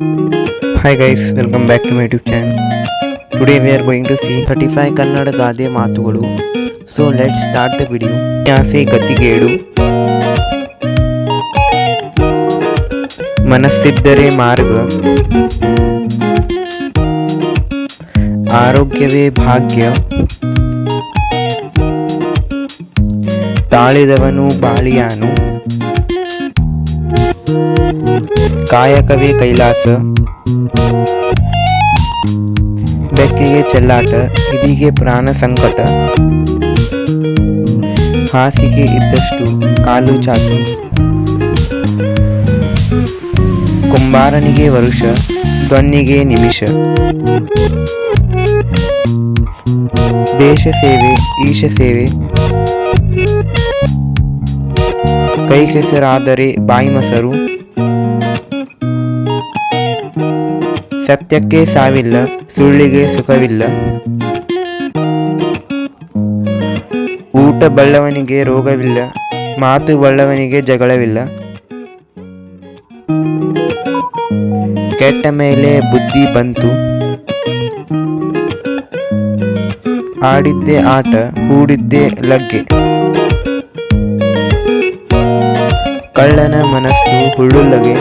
Hi guys, welcome back to my YouTube channel. Today we are going to see 35 Kannada ಗಾದೆ ಮಾತುಗಳು. So let's start the video. ಆಸೆ ಗತಿಗೇಡು ಮನಸ್ಸಿದ್ದರೆ ಮಾರ್ಗ ಆರೋಗ್ಯವೇ ಭಾಗ್ಯ ತಾಳಿದವನು ಬಾಳಿಯಾನು ಕಾಯಕವೇ ಕೈಲಾಸ ಬೆಕ್ಕಿಗೆ ಚೆಲ್ಲಾಟ ಇಲಿಗೆ ಪ್ರಾಣ ಸಂಕಟ ಹಾಸಿಗೆ ಇದ್ದಷ್ಟು ಕಾಲು ಚಾಚು ಕುಂಬಾರನಿಗೆ ವರುಷ ದೊನ್ನಿಗೆ ನಿಮಿಷ ದೇಶ ಸೇವೆ ಈಶ ಸೇವೆ ಕೈ ಕೆಸರಾದರೆ ಬಾಯಿ ಮೊಸರು ಸತ್ಯಕ್ಕೆ ಸಾವಿಲ್ಲ, ಸುಳ್ಳಿಗೆ ಸುಖವಿಲ್ಲ. ಊಟ ಬಳ್ಳವನಿಗೆ ರೋಗವಿಲ್ಲ, ಮಾತು ಬಳ್ಳವನಿಗೆ ಜಗಳವಿಲ್ಲ. ಕೆಟ್ಟ ಮೇಲೆ ಬುದ್ಧಿ ಬಂತು. ಆಡಿದ್ದೆ ಆಟ, ಹೂಡಿದ್ದೆ ಲಗ್ಗೆ. ಕಳ್ಳನ ಮನಸ್ಸು ಹುಳ್ಳುಲ್ಲಗೆ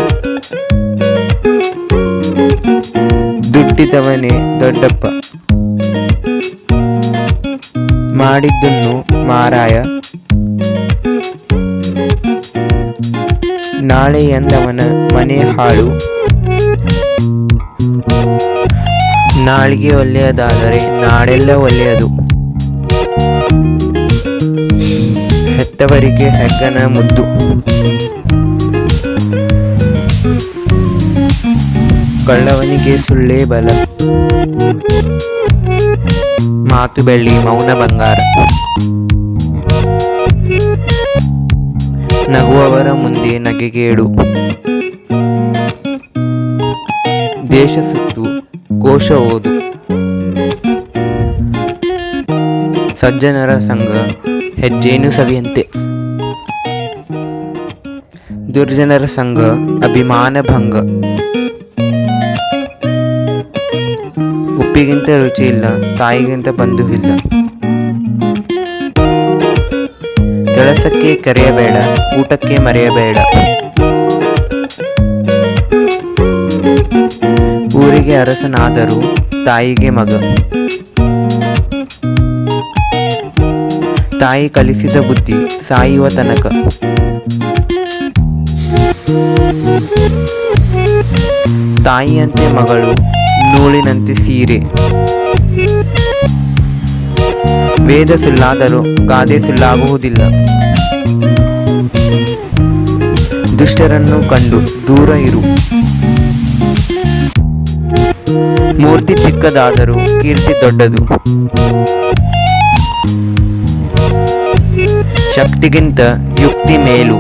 ದುಡ್ಡಿದವನೇ ದೊಡ್ಡಪ್ಪ. ಮಾಡಿದ್ದನ್ನು ಮಾರಾಯ. ನಾಳೆ ಎಂದವನ ಮನೆ ಹಾಳು. ನಾಳಿಗೆ ಒಳ್ಳೆಯದಾದರೆ ನಾಳೆಲ್ಲ ಒಳ್ಳೆಯದು. ಹೆತ್ತವರಿಗೆ ಹೆಗ್ಗನ ಮುದ್ದು. ಕಳ್ಳವನಿಗೆ ಸುಳ್ಳೇ ಬಲ. ಮಾತು ಬೆಳ್ಳಿ ಮೌನ ಬಂಗಾರ. ನಗುವವರ ಮುಂದೆ ನಗೆಗೇಡು. ದೇಶ ಸುತ್ತು, ಕೋಶ ಓದು. ಸಜ್ಜನರ ಸಂಘ ಹೆಜ್ಜೇನು ಸವಿಯಂತೆ. ದುರ್ಜನರ ಸಂಘ, ಅಭಿಮಾನ ಭಂಗ. ಉಪ್ಪಿಗಿಂತ ರುಚಿ ಇಲ್ಲ, ತಾಯಿಗಿಂತ ಬಂಧುವಿಲ್ಲ ಕೆಲಸಕ್ಕೆ ಕರೆಯಬೇಡ, ಊಟಕ್ಕೆ ಮರೆಯಬೇಡ. ಊರಿಗೆ ಅರಸನಾದರೂ ತಾಯಿಗೆ ಮಗ. ತಾಯಿ ಕಲಿಸಿದ ಬುದ್ಧಿ ಸಾಯುವ ತನಕ. ತಾಯಿಯಂತೆ ಮಗಳು ನೂಲಿನಂತೆ ಸೀರೆ. ವೇದ ಸುಳ್ಳಾದರೂ ಗಾದೆ ಸುಳ್ಳಾಗುವುದಿಲ್ಲ. ದುಷ್ಟರನ್ನು ಕಂಡು ದೂರ ಇರು. ಮೂರ್ತಿ ಚಿಕ್ಕದಾದರೂ ಕೀರ್ತಿ ದೊಡ್ಡದು. ಶಕ್ತಿಗಿಂತ ಯುಕ್ತಿ ಮೇಲು.